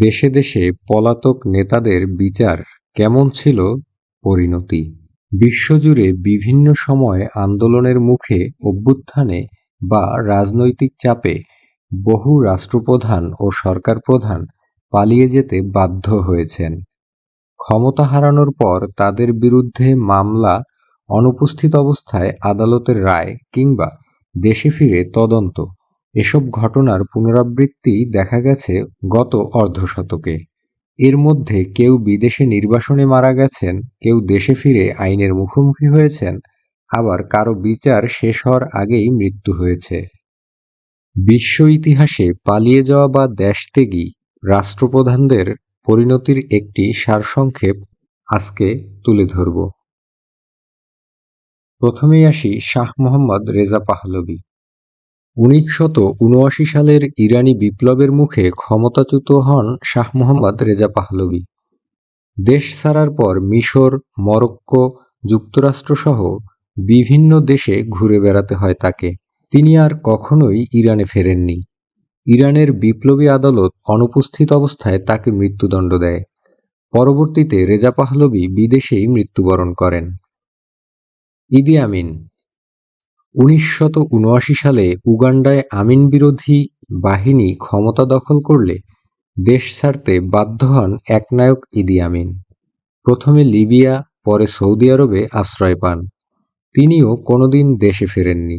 দেশে দেশে পলাতক নেতাদের বিচার কেমন ছিল? পরিণতি। বিশ্বজুড়ে বিভিন্ন সময় আন্দোলনের মুখে অভ্যুত্থানে বা রাজনৈতিক চাপে বহু রাষ্ট্রপ্রধান ও সরকার প্রধান পালিয়ে যেতে বাধ্য হয়েছেন। ক্ষমতা হারানোর পর তাদের বিরুদ্ধে মামলা, অনুপস্থিত অবস্থায় আদালতের রায় কিংবা দেশে ফিরে তদন্ত এসব ঘটনার পুনরাবৃত্তি দেখা গেছে গত অর্ধশতকে। এর মধ্যে কেউ বিদেশে নির্বাসনে মারা গেছেন, কেউ দেশে ফিরে আইনের মুখোমুখি হয়েছেন, আবার কারও বিচার শেষ হওয়ার আগেই মৃত্যু হয়েছে। বিশ্ব ইতিহাসে পালিয়ে যাওয়া বা দেশত্যাগী রাষ্ট্রপ্রধানদের পরিণতির একটি সারসংক্ষেপ আজকে তুলে ধরব। প্রথমেই আসি শাহ মোহাম্মদ রেজা পাহলবি উনিশশত উনআশি সালের ইরানি বিপ্লবের মুখে ক্ষমতাচ্যুত হন শাহ মোহাম্মদ রেজা পাহলবি। দেশ ছাড়ার পর মিশর, মরক্কো যুক্তরাষ্ট্রসহ বিভিন্ন দেশে ঘুরে বেড়াতে হয় তাকে। তিনি আর কখনোই ইরানে ফেরেননি। ইরানের বিপ্লবী আদালত অনুপস্থিত অবস্থায় তাকে মৃত্যুদণ্ড দেয়। পরবর্তীতে রেজা পাহলবি বিদেশেই মৃত্যুবরণ করেন। ইদি আমিন। উনিশশত সালে উগান্ডায় আমিন বিরোধী বাহিনী ক্ষমতা দখল করলে দেশ ছাড়তে বাধ্য হন একনায়ক ইদি আমিন। প্রথমে লিবিয়া, পরে সৌদি আরবে আশ্রয় পান। তিনিও কোনোদিন দেশে ফেরেননি।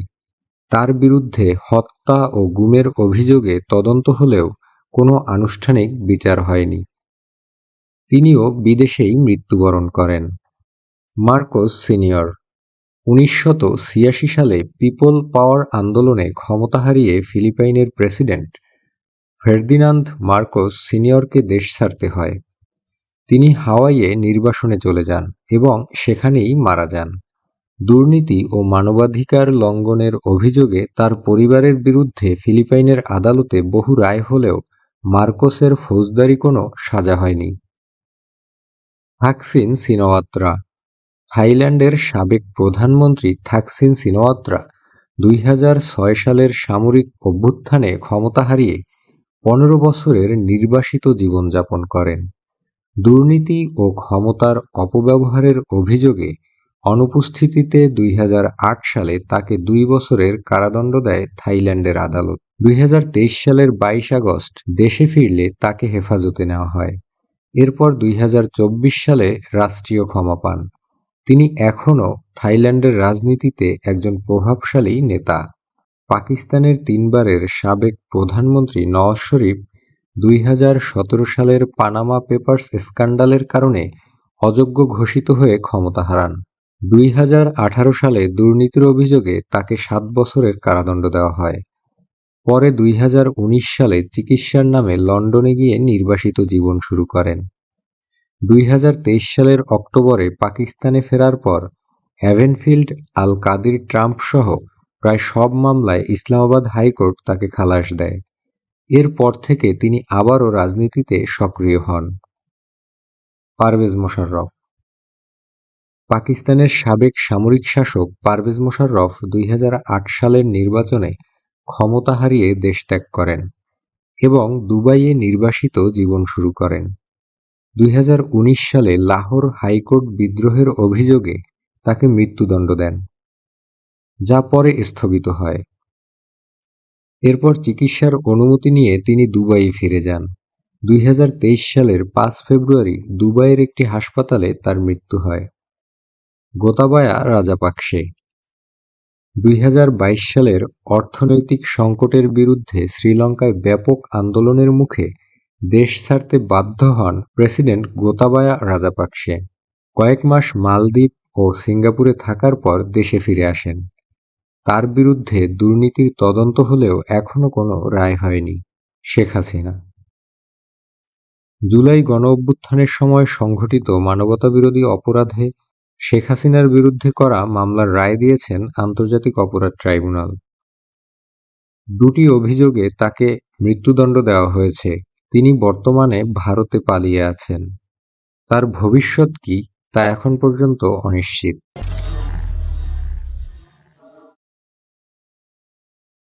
তার বিরুদ্ধে হত্যা ও গুমের অভিযোগে তদন্ত হলেও কোনো আনুষ্ঠানিক বিচার হয়নি। তিনিও বিদেশেই মৃত্যুবরণ করেন। মার্কোস সিনিয়র উনিশশত ছিয়াশি সালে পিপল পাওয়ার আন্দোলনে ক্ষমতা হারিয়ে ফিলিপাইনের প্রেসিডেন্ট ফের্দিনান্দ মার্কোস সিনিয়রকে দেশ ছাড়তে হয়। তিনি হাওয়াইয়ে নির্বাসনে চলে যান এবং সেখানেই মারা যান। দুর্নীতি ও মানবাধিকার লঙ্ঘনের অভিযোগে তার পরিবারের বিরুদ্ধে ফিলিপাইনের আদালতে বহু রায় হলেও মার্কোসের ফৌজদারি কোনো সাজা হয়নি। থাকসিন সিনোয়াত্রা থাইল্যান্ডের সাবেক প্রধানমন্ত্রী থাকসিন সিনোয়াত্রা দুই হাজার ছয় সালের সামরিক অভ্যুত্থানে ক্ষমতা হারিয়ে পনেরো বছরের নির্বাসিত জীবনযাপন করেন। দুর্নীতি ও ক্ষমতার অপব্যবহারের অভিযোগে অনুপস্থিতিতে দুই হাজার আট সালে তাকে দুই বছরের কারাদণ্ড দেয় থাইল্যান্ডের আদালত। দুই হাজার তেইশ সালের বাইশ আগস্ট দেশে ফিরলে তাকে হেফাজতে নেওয়া হয়। এরপর দুই হাজার চব্বিশ সালে রাষ্ট্রীয় ক্ষমা পান। তিনি এখনও থাইল্যান্ডের রাজনীতিতে একজন প্রভাবশালী নেতা। পাকিস্তানের তিনবারের সাবেক প্রধানমন্ত্রী নওয়াজ শরীফ দুই হাজার সতেরো সালের পানামা পেপার্স স্ক্যান্ডালের কারণে অযোগ্য ঘোষিত হয়ে ক্ষমতা হারান। দুই হাজার আঠারো সালে দুর্নীতির অভিযোগে তাকে সাত বছরের কারাদণ্ড দেওয়া হয়। পরে দুই হাজার উনিশ সালে চিকিৎসার নামে লন্ডনে গিয়ে নির্বাসিত জীবন শুরু করেন। দুই হাজার তেইশ সালের অক্টোবরে পাকিস্তানে ফেরার পর অ্যাভেনফিল্ড আল কাদির ট্রাম্প সহ প্রায় সব মামলায় ইসলামাবাদ হাইকোর্ট তাকে খালাস দেয়। এরপর থেকে তিনি আবারও রাজনীতিতে সক্রিয় হন। পারভেজ মোশাররফ পাকিস্তানের সাবেক সামরিক শাসক পারভেজ মোশাররফ দুই হাজার আট সালের নির্বাচনে ক্ষমতা হারিয়ে দেশ ত্যাগ করেন এবং দুবাইয়ে নির্বাসিত জীবন শুরু করেন। দুই হাজার উনিশ সালে লাহোর হাইকোর্ট বিদ্রোহের অভিযোগে তাকে মৃত্যুদণ্ড দেন, যা পরে স্থগিত হয়। এরপর চিকিৎসার অনুমতি নিয়ে তিনি দুবাই ফিরে যান। দুই হাজার তেইশ সালের পাঁচ ফেব্রুয়ারি দুবাইয়ের একটি হাসপাতালে তার মৃত্যু হয়। গোতাবায়া রাজাপাকসে দুই সালের অর্থনৈতিক সংকটের বিরুদ্ধে শ্রীলঙ্কায় ব্যাপক আন্দোলনের মুখে দেশ ছাড়তে বাধ্য হন প্রেসিডেন্ট গোতাবায়া রাজাপাকসে। কয়েক মাস মালদ্বীপ ও সিঙ্গাপুরে থাকার পর দেশে ফিরে আসেন। তার বিরুদ্ধে দুর্নীতির তদন্ত হলেও এখনও কোনো রায় হয়নি শেখ হাসিনা। জুলাই গণ অভ্যুত্থানের সময় সংঘটিত মানবতাবিরোধী অপরাধে শেখ হাসিনার বিরুদ্ধে করা মামলার রায় দিয়েছেন আন্তর্জাতিক অপরাধ ট্রাইব্যুনাল। দুটি অভিযোগে তাকে মৃত্যুদণ্ড দেওয়া হয়েছে। তিনি বর্তমানে ভারতে পালিয়ে আছেন। তার ভবিষ্যৎ কি তা এখন পর্যন্ত অনিশ্চিত।